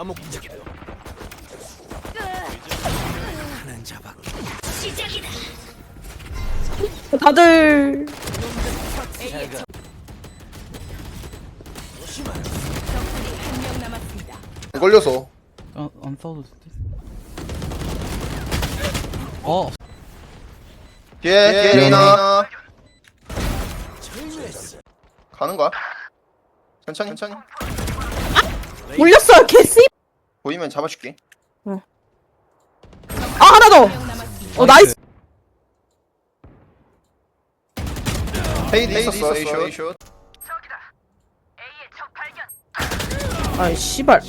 다목적이다. 하는 자밖에. 다들 한명 남았습니다. 걸려서. 어, 안 싸워도 돼. 어, 뒤에 뒤에 레이나 가는 거야? 천천히 천천히 물렸어 개씨. 보이면 잡아줄게. 아 하나 더. 한명 남았습니다. 어 나이스. 페이드 있었어 A슛 아이 씨발.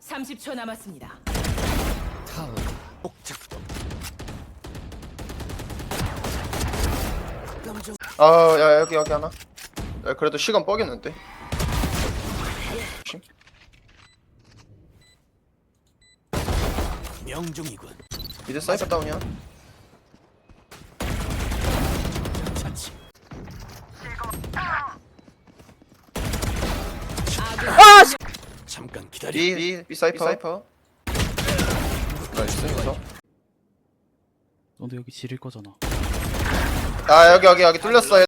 30초 남았습니다. 목적도. 아야 여기 여기 하나? 야, 그래도 시간 뻐겠는데 조심. 명중이군. 미드 사이퍼 다운이야 자치. 아 씨. 잠깐 기다려. B B B 사이퍼 사이퍼 나이스 그래서 너도 여기 지릴 거잖아. 아 여기 여기 여기 뚫렸어